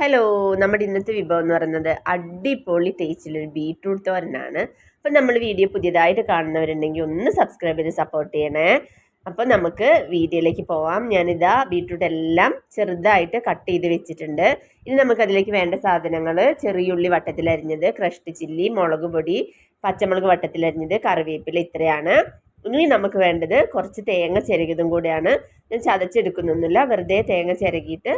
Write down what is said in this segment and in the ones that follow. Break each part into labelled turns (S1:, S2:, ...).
S1: Hello നമ്മുടെ ഇന്നത്തെ വിഭവം എന്ന് പറയുന്നത് അടിപൊളി ടേസ്റ്റിലൊരു ബീട്രൂട്ട് തോരനാണ്. അപ്പം നമ്മൾ വീഡിയോ പുതിയതായിട്ട് കാണുന്നവരുണ്ടെങ്കിൽ ഒന്ന് സബ്സ്ക്രൈബ് ചെയ്ത് സപ്പോർട്ട് ചെയ്യണേ. അപ്പം നമുക്ക് വീഡിയോയിലേക്ക് പോവാം. ഞാനിതാ ബീട്രൂട്ട് എല്ലാം ചെറുതായിട്ട് കട്ട് ചെയ്ത് വെച്ചിട്ടുണ്ട്. ഇനി നമുക്കതിലേക്ക് വേണ്ട സാധനങ്ങൾ ചെറിയുള്ളി വട്ടത്തിലരിഞ്ഞത് ക്രഷ്ഡ് ചില്ലി മുളക് പൊടി പച്ചമുളക് വട്ടത്തിലരിഞ്ഞത് കറിവേപ്പില ഇത്രയാണ്. ഇനി നമുക്ക് വേണ്ടത് കുറച്ച് തേങ്ങ ചിരകിയതും കൂടിയാണ്. ഞാൻ ചതച്ചെടുക്കുന്നൊന്നുമില്ല. വെറുതെ തേങ്ങ ചിരകിയിട്ട്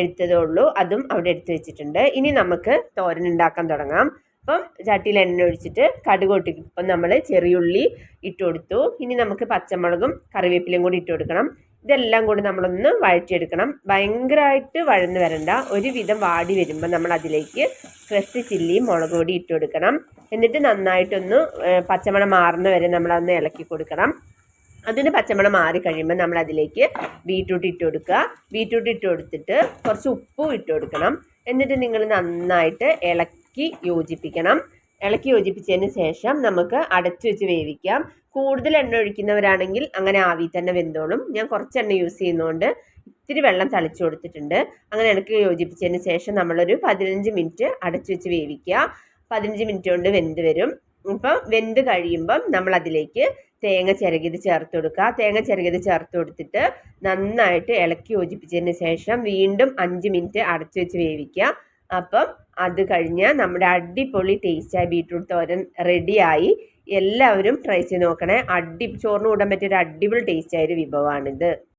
S1: എടുത്തതേ ഉള്ളൂ. അതും അവിടെ എടുത്ത് വെച്ചിട്ടുണ്ട്. ഇനി നമുക്ക് തോരൻ ഉണ്ടാക്കാൻ തുടങ്ങാം. അപ്പം ചട്ടിയിൽ എണ്ണ ഒഴിച്ചിട്ട് കടുക് പൊട്ടിക്കും. ഇപ്പം നമ്മൾ ചെറിയുള്ളി ഇട്ട് കൊടുത്തു. ഇനി നമുക്ക് പച്ചമുളകും കറിവേപ്പിലയും കൂടി ഇട്ട് കൊടുക്കണം. ഇതെല്ലാം കൂടി നമ്മളൊന്ന് വഴറ്റിയെടുക്കണം. ഭയങ്കരമായിട്ട് വഴന്ന് വരണ്ട. ഒരുവിധം വാടി വരുമ്പോൾ നമ്മൾ അതിലേക്ക് ക്രഷ് ചില്ലിയും മുളക് പൊടി ഇട്ട് കൊടുക്കണം. എന്നിട്ട് നന്നായിട്ടൊന്ന് പച്ചമണം മാറുന്ന വരെ നമ്മളതൊന്ന് ഇളക്കി കൊടുക്കണം. അതിന് പച്ചമണം മാറി കഴിയുമ്പോൾ നമ്മൾ അതിലേക്ക് ബീട്രൂട്ട് ഇട്ട് കൊടുക്കുക. ബീട്രൂട്ട് ഇട്ട് കൊടുത്തിട്ട് കുറച്ച് ഉപ്പും ഇട്ട് കൊടുക്കണം. എന്നിട്ട് നിങ്ങൾ നന്നായിട്ട് ഇളക്കി യോജിപ്പിക്കണം. ഇളക്കി യോജിപ്പിച്ചതിന് ശേഷം നമുക്ക് അടച്ചു വെച്ച് വേവിക്കാം. കൂടുതൽ എണ്ണ ഒഴിക്കുന്നവരാണെങ്കിൽ അങ്ങനെ ആവി തന്നെ വെന്തോളും. ഞാൻ കുറച്ച് എണ്ണ യൂസ് ചെയ്യുന്നതുകൊണ്ട് ഇത്തിരി വെള്ളം തളിച്ചു കൊടുത്തിട്ടുണ്ട്. അങ്ങനെ ഇളക്കി യോജിപ്പിച്ചതിന് ശേഷം നമ്മളൊരു പതിനഞ്ച് മിനിറ്റ് അടച്ചു വെച്ച് വേവിക്കുക. പതിനഞ്ച് മിനിറ്റ് കൊണ്ട് വെന്ത് വരും. ഇപ്പം വെന്ത് കഴിയുമ്പം നമ്മൾ അതിലേക്ക് തേങ്ങ ചിരകിയത് ചേർത്ത് കൊടുക്കുക. തേങ്ങ ചിരകിയത് ചേർത്ത് കൊടുത്തിട്ട് നന്നായിട്ട് ഇളക്കി യോജിപ്പിച്ചതിന് ശേഷം വീണ്ടും അഞ്ച് മിനിറ്റ് അടച്ചു വെച്ച് വേവിക്കുക. അപ്പം അത് കഴിഞ്ഞ് നമ്മുടെ അടിപൊളി ടേസ്റ്റായ ബീട്രൂട്ട് തോരൻ റെഡിയായി എല്ലാവരും ട്രൈ ചെയ്ത് നോക്കണേ. അടി ചോറിന് കൂടാൻ പറ്റിയ ഒരു അടിപൊളി ടേസ്റ്റായ ഒരു വിഭവമാണിത്.